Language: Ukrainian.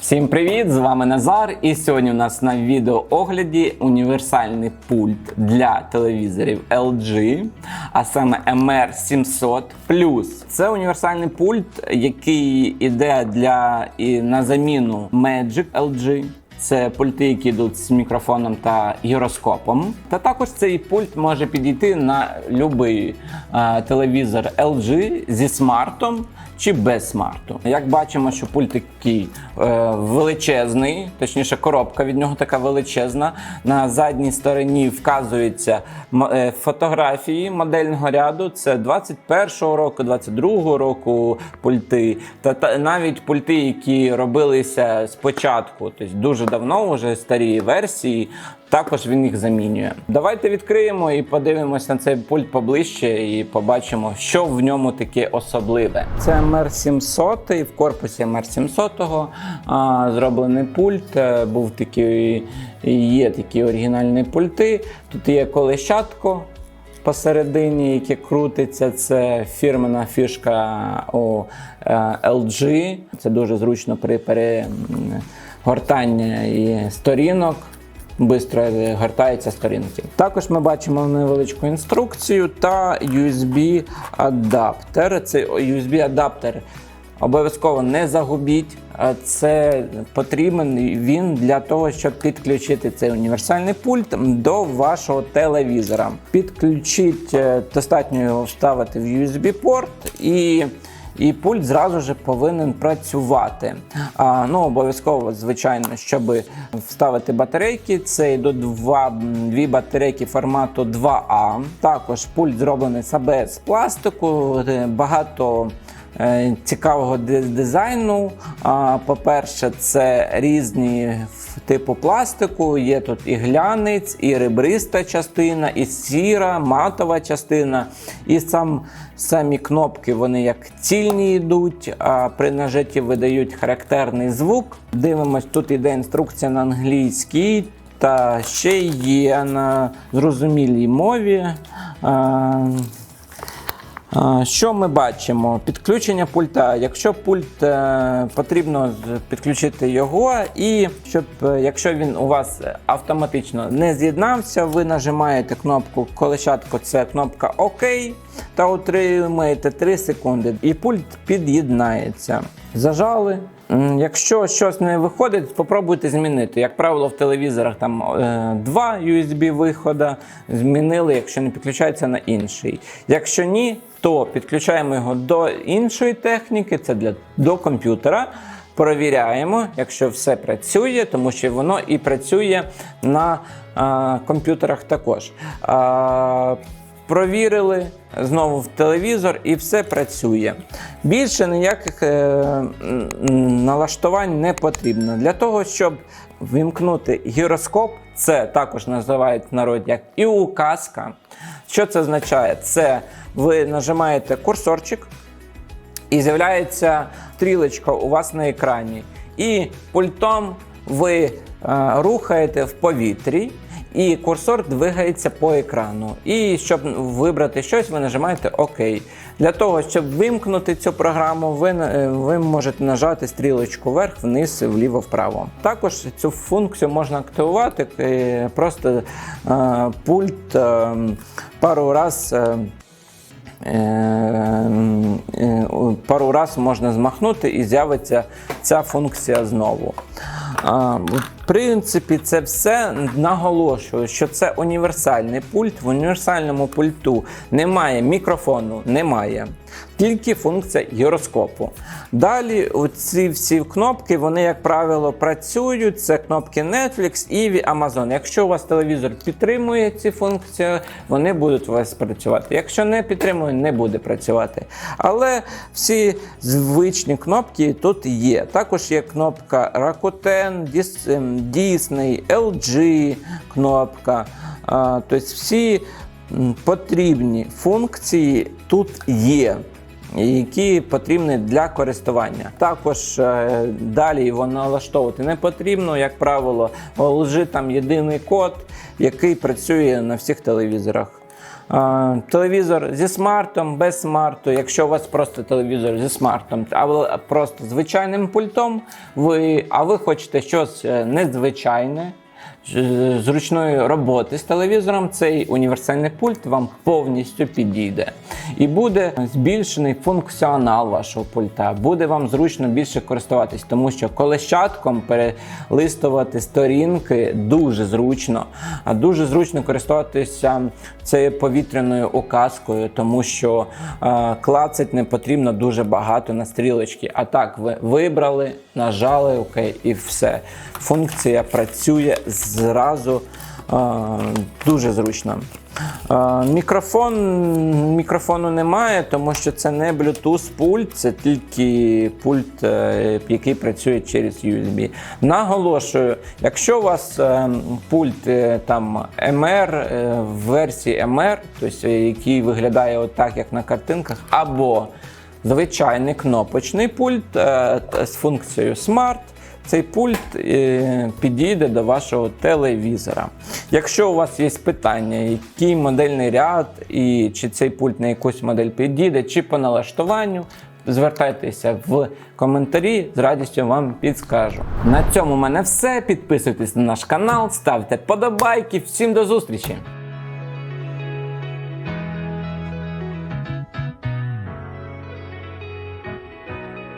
Всім привіт! З вами Назар. І сьогодні у нас на відеоогляді універсальний пульт для телевізорів LG, а саме MR700 Це універсальний пульт, який іде для і на заміну Magic LG. Це пульти, які йдуть з мікрофоном та гіроскопом. Та також цей пульт може підійти на будь-який телевізор LG зі смартом чи без смарту. Як бачимо, що пульт такий е, величезний, точніше, коробка від нього така величезна. На задній стороні вказуються е, фотографії модельного ряду. Це 21-го року, 22-го року пульти, та, та навіть пульти, які робилися спочатку, тобто дуже давно, вже старі версії. Також він їх замінює. Давайте відкриємо і подивимось на цей пульт поближче і побачимо, що в ньому таке особливе. Це MR700, в корпусі MR700 а, зроблений пульт. Е, Був такий, є такі оригінальні пульти. Тут є колещатко посередині, яке крутиться. Це фірмена фішка у е, LG. Це дуже зручно при перегортанні і сторінок. Бистро гортаються сторінки. Також ми бачимо невеличку інструкцію та USB-адаптер. Цей USB-адаптер обов'язково не загубіть. Це потрібен він для того, щоб підключити цей універсальний пульт до вашого телевізора. Підключіть, е, достатньо його вставити в USB-порт і. І пульт зразу ж повинен працювати. А, ну, обов'язково, звичайно, щоб вставити батарейки. Це йдуть два, дві батарейки формату 2А. Також пульт зроблений з АБС пластику, е, багато. Е, Цікавого дизайну. По-перше, це різні типу пластику. Є тут і глянець, і ребриста частина, і сіра, матова частина. І сам, самі кнопки вони як цільні йдуть, а при нажатті видають характерний звук. Дивимось, тут іде інструкція на англійській. Та ще є на зрозумілій мові. Що ми бачимо? Підключення пульта. Якщо пульт е, потрібно підключити його, і щоб е, якщо він у вас автоматично не з'єднався, ви нажимаєте кнопку колишатку, це кнопка ОК, та отримаєте 3 секунди, і пульт під'єднається. Зажали. Якщо щось не виходить, спробуйте змінити. Як правило, в телевізорах там е, два USB виходи змінили, якщо не підключається на інший. Якщо ні, то підключаємо його до іншої техніки, це для до комп'ютера. Провіряємо, якщо все працює, тому що воно і працює на а, комп'ютерах також. А, Провірили знову в телевізор і все працює. Більше ніяких е, налаштувань не потрібно. Для того, щоб вимкнути гіроскоп, це також називають в як і указка. Що це означає? Це ви нажимаєте курсорчик, і з'являється стрілочка у вас на екрані. І пультом ви е, рухаєте в повітрі, і курсор двигається по екрану. І щоб вибрати щось, ви нажимаєте ОК. Для того, щоб вимкнути цю програму, ви, е, ви можете нажати стрілочку вверх, вниз, вліво, вправо. Також цю функцію можна активувати, е, просто е, пульт е, пару раз. е, Е, пару раз можна змахнути і з'явиться ця функція знову. Принципі, це все наголошую, що це універсальний пульт. В універсальному пульту немає мікрофону, немає. Тільки функція гіроскопу. Далі ці всі кнопки, вони, як правило, працюють. Це кнопки Netflix, Ivy, Amazon. Якщо у вас телевізор підтримує ці функції, вони будуть у вас працювати. Якщо не підтримує, не буде працювати. Але всі звичні кнопки тут є. Також є кнопка Rakuten, ем, Disney, LG кнопка. Тобто всі потрібні функції тут є. Які потрібні для користування. Також е, далі його налаштовувати не потрібно. Як правило, лежить там єдиний код, який працює на всіх телевізорах. Телевізор зі смартом, без смарту. Якщо у вас просто телевізор зі смартом, або просто звичайним пультом, ви, а ви хочете щось е, незвичайне, зручної роботи з телевізором, цей універсальний пульт вам повністю підійде. І буде збільшений функціонал вашого пульта. Буде вам зручно більше користуватись, тому що колещатком перелистувати сторінки дуже зручно. А дуже зручно користуватися цією повітряною указкою, тому що е, клацать не потрібно дуже багато на стрілочки. А так, ви вибрали, нажали ОК і все. Функція працює зразу дуже зручно. Мікрофон мікрофону немає, тому що це не Bluetooth пульт, це тільки пульт, е, який працює через USB. Наголошую, якщо у вас е, пульт е, там MR в версії MR, тобто, який виглядає отак, як на картинках, або звичайний кнопочний пульт з функцією Smart. Цей пульт е, підійде до вашого телевізора. Якщо у вас є питання, який модельний ряд, і чи цей пульт на якусь модель підійде, чи по налаштуванню, звертайтеся в коментарі, з радістю вам підскажу. На цьому в мене все. Підписуйтесь на наш канал, ставте подобайки. Всім до зустрічі!